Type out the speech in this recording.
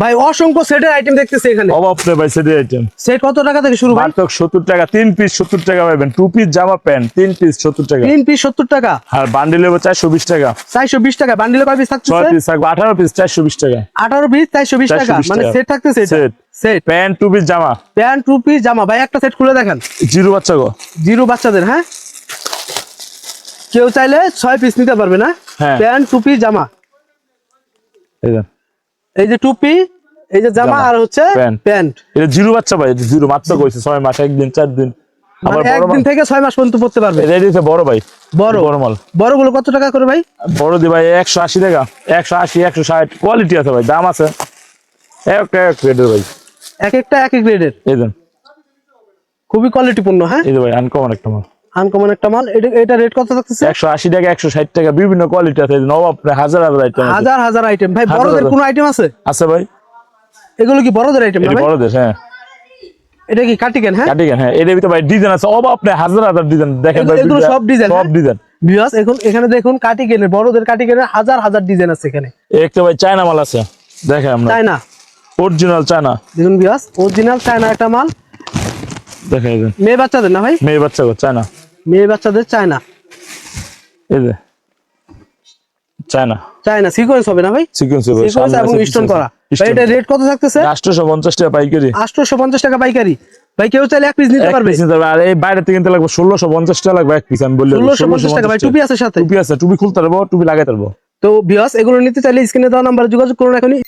ভাই অসংখ্য সেটের আইটেম দেখতেছি এখানে। অভাব নেই ভাই সেটের আইটেম সেট কত টাকা থেকে শুরু ভাই? মাত্র সত্তর টাকা তিন পিস সত্তর টাকা পাবেন। টু পিস জামা প্যান্ট তিন পিস সত্তর টাকা। তিন পিস সত্তর টাকা? আর বান্ডিল হবে চারশো বিশ টাকা। চারশো বিশ টাকা। বান্ডিলে কয় পিস পিস থাকবে আঠারো পিস চারশো বিশ টাকা। আঠারো পিস চারশো বিশ টাকা। মানে সেট থাকতেছে Set। Set pant two piece জামা। প্যান্ট টু পিস জামা। ভাই একটা সেট খুলে দেখেন। জিরো বাচ্চা গো। জিরো বাচ্চাদের হ্যাঁ? কেউ চাইলে ছয় পিস নিতে পারবে না? হ্যাঁ। প্যান্ট টুপি জামা। এই। এই যে টুপি এই যে জামা আর হচ্ছে প্যান্ট। এটা জিরো বাচ্চা ভাই জিরো মাত্র কইছে ছয় মাস একদিন চার দিন মানে বড় একদিন থেকে ছয় মাস পর্যন্ত পড়তে পারবে। এটা দিতে বড় ভাই বড়। বড় মাল। বড়গুলো কত টাকা করে ভাই? বড় দি ভাই একশো আশি টাকা। একশো আশি একশো ষাট কোয়ালিটি আছে ভাই দাম আছে। এক এক রেটের ভাই। এক একটা এক এক গ্রেডের এই খুবই কোয়ালিটিপূর্ণ হ্যাঁ? এই ভাই আনকমন একটা মাল। আনকমন একটা মাল। এটা এটা রেট কত থাকতেছে একশো আশি টাকা একশো ষাট টাকা বিভিন্ন কোয়ালিটি আছে। নবাব হাজার হাজার আইটেম হাজার হাজার আইটেম ভাই বড়দের। কোনো আইটেম আছে? আছে ভাই। এগুলো কি বড়দের আইটেম না ভাই? বড়দের হ্যাঁ। এটা কি কাটিকেন হ্যাঁ? হ্যাঁ। এর ভিতরে ভাই ডিজাইন আছে। অব আপনি হাজার হাজার ডিজাইন দেখেন ভাই এগুলো- সব design, সব হ্যাঁ? ডিজাইন ভিউয়ার্স এখন এখানে দেখুন কাটিকেনের বড়দের কাটিকেনের হাজার হাজার ডিজাইন আছে এখানে। একটা ভাই চায়না মাল আছে। দেখেন আমরা। তাই না অরিজিনাল চায়না দেখুন ভিউয়ার্স অরিজিনাল চায়না একটা মাল। এই যে মেয়ে বাচ্চাদের না ভাই? মেয়ে বাচ্চা চায়না মেয়ে বাচ্চাদের চায়না এই যে চায়না চায়না সিকোয়েন্স হবে না ভাই? সিকোয়েন্স সিকোয়েন্স এবং স্টোন করা। ভাই এটা রেট কত থাকতেছে? আটশোশো পঞ্চাশ টাকা পাইকারি। আটশোশো পঞ্চাশ টাকা পাইকারি। ভাই কেউ চাইলে এক পিস নিতে পারবে। নিতে হবে। আর এই বাইরে থেকে কিনতে লাগবে ষোলোশো পঞ্চাশ টাকা লাগবে এক পিস আমি বললাম ষোলোশো পঞ্চাশ টাকা। ভাই টুপি আছে সাথে। টুপি আছে টুপি খুলতে পারব টুপি লাগাইতে পারব। তো ভিউয়ার্স এগুলো নিতে চাইলে স্ক্রিনে দেওয়া নাম্বারে যোগাযোগ করুন এখনই।